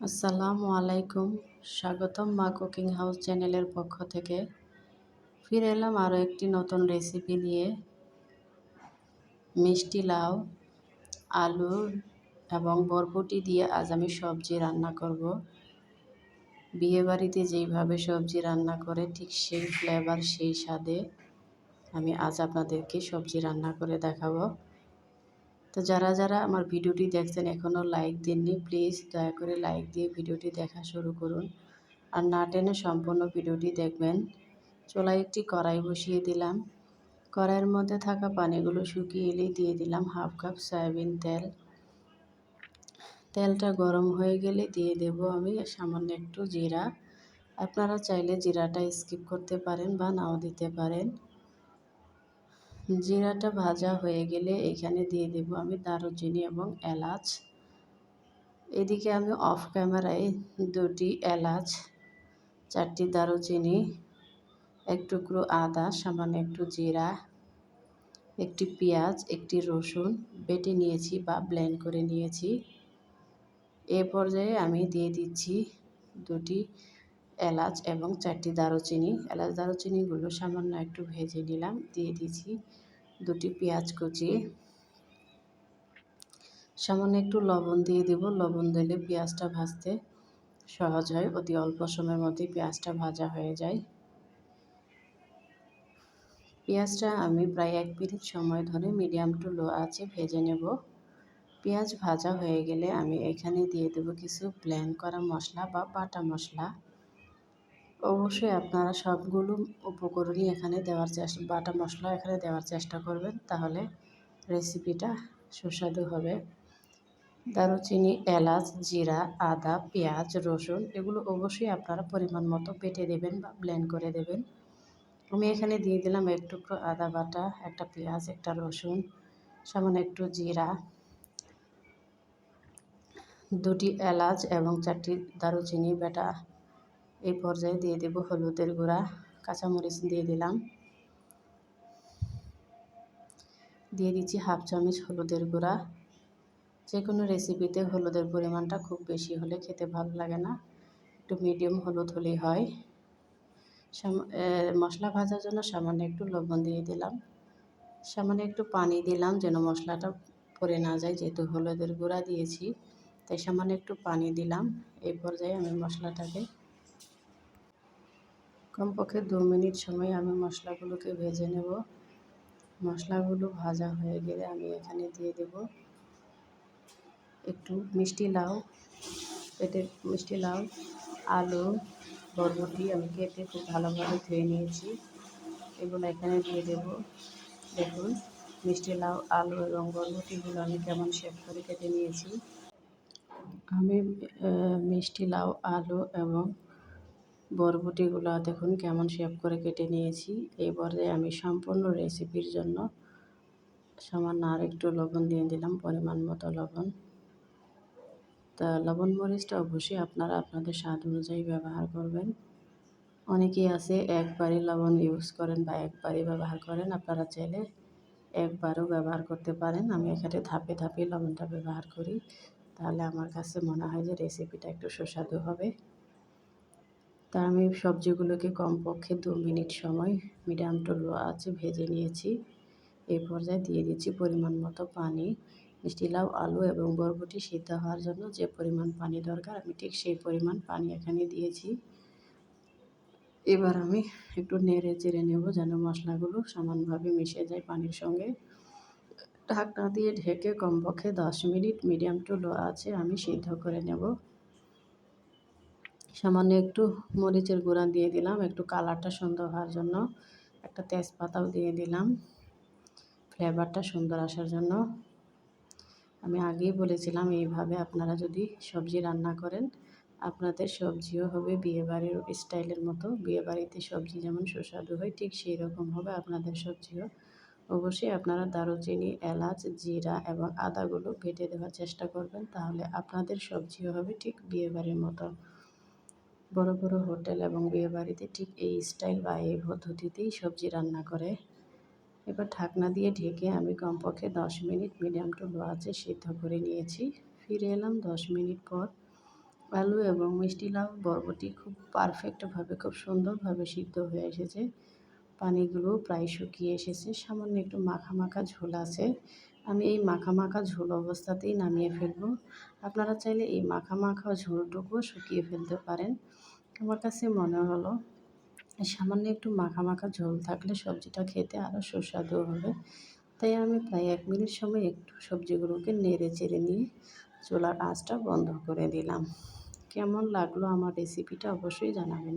আসসালামু আলাইকুম। স্বাগতম মা কুকিং হাউস চ্যানেলের পক্ষ থেকে। ফিরে এলাম আরও একটি নতুন রেসিপি নিয়ে। মিষ্টি লাউ, আলু এবং বরবটি দিয়ে আজ আমি সবজি রান্না করব। বিয়েবাড়িতে যেইভাবে সবজি রান্না করে, ঠিক সেই ফ্লেভার সেই স্বাদে আমি আজ আপনাদেরকে সবজি রান্না করে দেখাবো। তো যারা যারা আমার ভিডিওটি দেখছেন এখনও লাইক দেননি, প্লিজ দয়া করে লাইক দিয়ে ভিডিওটি দেখা শুরু করুন। আর না টেনে সম্পূর্ণ ভিডিওটি দেখবেন। চোলায় একটি কড়াই বসিয়ে দিলাম। কড়াইয়ের মধ্যে থাকা পানিগুলো শুকিয়ে এলেই দিয়ে দিলাম হাফ কাপ সয়াবিন তেল। তেলটা গরম হয়ে গেলে দিয়ে দেব আমি সামান্য একটু জিরা। আপনারা চাইলে জিরাটা স্কিপ করতে পারেন বা নাও দিতে পারেন। জিরাটা ভাজা হয়ে গেলে এখানে দিয়ে দেব আমি দারুচিনি এবং এলাচ। এদিকে আমি অফ ক্যামেরায় দুটি এলাচ, চারটি দারুচিনি, এক টুকরো আদা, সামান্য একটু জিরা, একটি পেঁয়াজ, একটি রসুন বেটে নিয়েছি বা ব্লেন্ড করে নিয়েছি। এ পর্যায়ে আমি দিয়ে দিচ্ছি দুটি এলাচ এবং চারটি দারুচিনি। এলাচ দারুচিনিগুলো সামান্য একটু ভেজে নিলাম। দিয়ে দিয়েছি দুটি পেঁয়াজ কুচি। সামান্য একটু লবণ দিয়ে দেব। লবণ দিলে পেঁয়াজটা ভাজতে সহজ হয়। অতি অল্প সময়ের মধ্যেই পেঁয়াজটা ভাজা হয়ে যায়। পেঁয়াজটা আমি প্রায় এক মিনিট সময় ধরে মিডিয়াম টু লো আছে ভেজে নেব। পেঁয়াজ ভাজা হয়ে গেলে আমি এখানে দিয়ে দেব কিছু প্ল্যান করা মশলা বা বাটা মশলা। অবশ্যই আপনারা সবগুলো উপকরণই এখানে দেওয়ার চেষ্টা, বাটা মশলা এখানে দেওয়ার চেষ্টা করবেন, তাহলে রেসিপিটা সুস্বাদু হবে। দারুচিনি, এলাচ, জিরা, আদা, পেঁয়াজ, রসুন, এগুলো অবশ্যই আপনারা পরিমাণ মতো বেটে দেবেন বা ব্লেন্ড করে দেবেন। আমি এখানে দিয়ে দিলাম এক টুকরো আদা বাটা, একটা পেঁয়াজ, একটা রসুন, সামান্য একটু জিরা, দুটি এলাচ এবং চারটি দারুচিনি বেটা। এই পর্যায়ে দিয়ে দেব হলুদের গুঁড়া, কাঁচামরিচ দিয়ে দিলাম। দিয়ে দিচ্ছি হাফ চামচ হলুদের গুঁড়া। যে কোনো রেসিপিতে হলুদের পরিমাণটা খুব বেশি হলে খেতে ভালো লাগে না। একটু মিডিয়াম হলুদ হলেই হয়। মশলা ভাজার জন্য সামান্য একটু লবণ দিয়ে দিলাম। সামান্য একটু পানি দিলাম যেন মশলাটা পড়ে না যায়, যেহেতু হলুদের গুঁড়া দিয়েছি। তাই সামান্য একটু পানি দিলাম। এই পর্যায়ে আমি মশলাটাকে কমপক্ষে দু মিনিট সময় আমি মশলাগুলোকে ভেজে নেব। মশলাগুলো ভাজা হয়ে গেলে আমি এখানে দিয়ে দেব একটু মিষ্টি লাউ পেটে মিষ্টি লাউ, আলু, বরবটি, আমি কেটে খুব ভালোভাবে ধুয়ে নিয়েছি। এগুলো এখানে দিয়ে দেব। দেখুন, মিষ্টি লাউ, আলু এবং বরবটিগুলো আমি কেমন শেপ করে কেটে নিয়েছি। আমি মিষ্টি লাউ, আলু এবং বরবটিগুলো দেখুন কেমন শেপ করে কেটে নিয়েছি। এবারে আমি সম্পূর্ণ রেসিপির জন্য সামান্য আর একটু লবণ দিয়ে দিলাম, পরিমাণ মতো লবণ। তা লবণ মরিচটা অবশ্যই আপনারা আপনাদের স্বাদ অনুযায়ী ব্যবহার করবেন। অনেকেই আছে একবারই লবণ ইউজ করেন বা একবারই ব্যবহার করেন, আপনারা চাইলে একবারও ব্যবহার করতে পারেন। আমি এখানে ধাপে ধাপে লবণটা ব্যবহার করি। তাহলে আমার কাছে মনে হয় যে রেসিপিটা একটু সুস্বাদু হবে। তা আমি সবজিগুলোকে কমপক্ষে দু মিনিট সময় মিডিয়াম টু লো আছে ভেজে নিয়েছি। এই পর্যায়ে দিয়ে দিচ্ছি পরিমাণ মতো পানি। মিষ্টি লাউ, আলু এবং বরবটি সিদ্ধ হওয়ার জন্য যে পরিমাণ পানি দরকার, আমি ঠিক সেই পরিমাণ পানি এখানে দিয়েছি। এবার আমি একটু নেড়ে চেড়ে নেব যেন মশলাগুলো সমানভাবে মিশে যায় পানির সঙ্গে। ঢাকনা দিয়ে ঢেকে কমপক্ষে দশ মিনিট মিডিয়াম টু লো আছে আমি সিদ্ধ করে নেব। সামান্য একটু মরিচের গুঁড়া দিয়ে দিলাম, একটু কালারটা সুন্দর হওয়ার জন্য। একটা তেজপাতাও দিয়ে দিলাম, ফ্লেভারটা সুন্দর আসার জন্য। আমি আগেই বলেছিলাম এইভাবে আপনারা যদি সবজি রান্না করেন, আপনাদের সবজিও হবে, বিয়েবাড়ির স্টাইলের মতো। বিয়েবাড়িতে সবজি যেমন সুস্বাদু হয়, ঠিক সেই রকম হবে আপনাদের সবজিও। অবশ্যই আপনারা দারুচিনি, এলাচ, জিরা এবং আদাগুলো বেটে দেওয়ার চেষ্টা করবেন, তাহলে আপনাদের সবজিও হবে ঠিক বিয়েবাড়ির মতো। বড় বড় হোটেল এবং বিয়েবাড়িতে ঠিক এই স্টাইল বা এই পদ্ধতিতেই সবজি রান্না করে। এবার ঢাকনা দিয়ে ঢেকে আমি কমপক্ষে দশ মিনিট মিডিয়াম টু লো আছে সিদ্ধ করে নিয়েছি। ফিরে এলাম দশ মিনিট পর। আলু এবং মিষ্টি লাউ বরবটি খুব পারফেক্টভাবে খুব সুন্দরভাবে সিদ্ধ হয়ে এসেছে। পানিগুলো প্রায় শুকিয়ে এসেছে। সামান্য একটু মাখা মাখা ঝোল আছে। আমি এই মাখা মাখা ঝোল অবস্থাতেই নামিয়ে ফেলব। আপনারা চাইলে এই মাখা মাখা ঝোলটুকুও শুকিয়ে ফেলতে পারেন। আমার কাছে মনে হলো, সামান্য একটু মাখা মাখা ঝোল থাকলে সবজিটা খেতে আরও সুস্বাদু হবে। তাই আমি প্রায় এক মিনিট সময় একটু সবজিগুলোকে নেড়ে চেড়ে নিয়ে চুলার আঁচটা বন্ধ করে দিলাম। কেমন লাগল আমার রেসিপিটা অবশ্যই জানাবেন।